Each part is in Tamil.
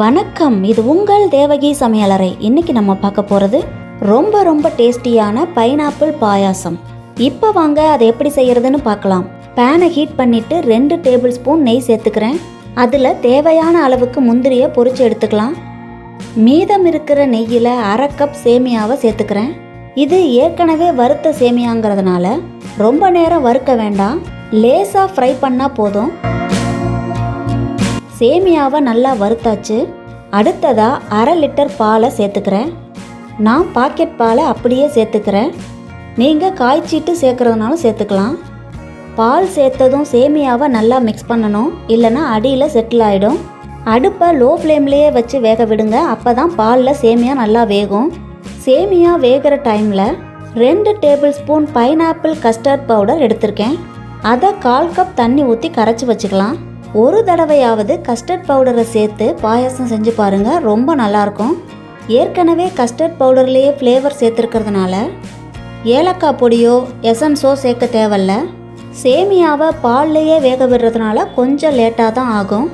வணக்கம். இது உங்கள் தேவகி சமையலறை. இன்னைக்கு நம்ம பார்க்க போகிறது ரொம்ப ரொம்ப டேஸ்டியான பைனாப்பிள் பாயாசம். இப்போ வாங்க அதை எப்படி செய்யறதுன்னு பார்க்கலாம். பேனை ஹீட் பண்ணிட்டு ரெண்டு டேபிள் ஸ்பூன் நெய் சேர்த்துக்கிறேன். அதில் தேவையான அளவுக்கு முந்திரியை பொறிச்சு எடுத்துக்கலாம். மீதம் இருக்கிற நெய்யில் அரை கப் சேமியாவை சேர்த்துக்கிறேன். இது ஏற்கனவே வறுத்த சேமியாங்கிறதுனால ரொம்ப நேரம் வறுக்க வேண்டாம். லேசாக ஃப்ரை பண்ணால் போதும். சேமியாவை நல்லா வறுத்தாச்சு. அடுத்ததாக அரை லிட்டர் பாலை சேர்த்துக்கிறேன். நான் பாக்கெட் பாலை அப்படியே சேர்த்துக்கிறேன். நீங்கள் காய்ச்சிட்டு சேர்க்குறதுனாலும் சேர்த்துக்கலாம். பால் சேர்த்ததும் சேமியாவை நல்லா மிக்ஸ் பண்ணணும். இல்லைன்னா அடியில் செட்டில் ஆகிடும் அடுப்பை லோ ஃப்ளேம்லேயே வச்சு வேக விடுங்க. அப்போ தான் பாலில் சேமியா நல்லா வேகும். சேமியா வேகிற டைமில் ரெண்டு tablespoon pineapple custard powder எடுத்திருக்கேன். அதை கால் கப் தண்ணி ஊற்றி கரைச்சி வச்சுக்கலாம். ஒரு தடவையாவது கஸ்டர்ட் பவுடரை சேர்த்து பாயாசம் செஞ்சு பாருங்கள் ரொம்ப நல்லாயிருக்கும். ஏற்கனவே கஸ்டர்ட் பவுடர்லேயே ஃப்ளேவர் சேர்த்துருக்கிறதுனால ஏலக்காய் பொடியோ எசன்ஸோ சேர்க்க தேவையில்ல. சேமியாவை பால்லையே வேக விடுறதுனால கொஞ்சம் லேட்டாக தான் ஆகும்.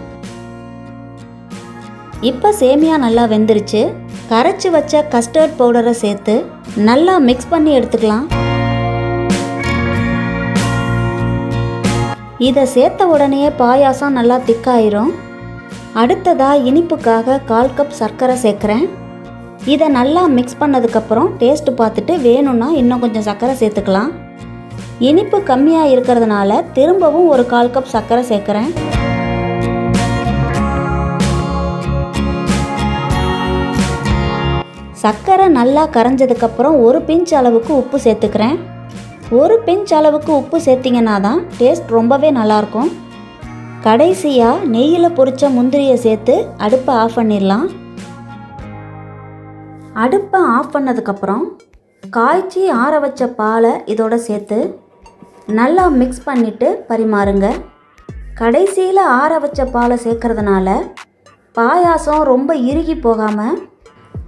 இப்போ சேமியா நல்லா வெந்துருச்சு. கரைச்சி வச்ச கஸ்டர்ட் பவுடரை சேர்த்து நல்லா மிக்ஸ் பண்ணி எடுத்துக்கலாம். இதை சேர்த்த உடனே பாயாசம் நல்லா திக்காயிரும். அடுத்ததாக இனிப்புக்காக கால் கப் சர்க்கரை சேர்க்குறேன். இதை நல்லா மிக்ஸ் பண்ணதுக்கப்புறம் டேஸ்ட்டு பார்த்துட்டு வேணும்னா இன்னும் கொஞ்சம் சர்க்கரை சேர்த்துக்கலாம். இனிப்பு கம்மியாக இருக்கிறதுனால திரும்பவும் ஒரு கால் கப் சர்க்கரை சேர்க்குறேன். சர்க்கரை நல்லா கரைஞ்சதுக்கப்புறம் ஒரு பிஞ்ச் அளவுக்கு உப்பு சேர்த்துக்கிறேன். ஒரு பிஞ்ச் அளவுக்கு உப்பு சேர்த்திங்கன்னா தான் டேஸ்ட் ரொம்பவே நல்லாயிருக்கும். கடைசியாக நெய்யில் பொறித்த முந்திரியை சேர்த்து அடுப்பை ஆஃப் பண்ணிடலாம். அடுப்பை ஆஃப் பண்ணதுக்கப்புறம் காய்ச்சி ஆற வச்ச பாலை இதோட சேர்த்து நல்லா மிக்ஸ் பண்ணிவிட்டு பரிமாறுங்க. கடைசியில் ஆற வச்ச பாலை சேர்க்குறதுனால பாயாசம் ரொம்ப இறுகி போகாமல்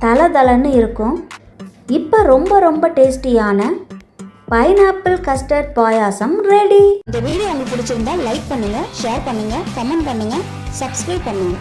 தலை தலன்னு இருக்கும். இப்போ ரொம்ப ரொம்ப டேஸ்டியான பைனாப்பிள் கஸ்டர்ட் பாயாசம் ரெடி. இந்த வீடியோ உங்களுக்கு பிடிச்சிருந்தா லைக் பண்ணுங்க ஷேர் பண்ணுங்க கமெண்ட் பண்ணுங்க சப்ஸ்கிரைப் பண்ணுங்க.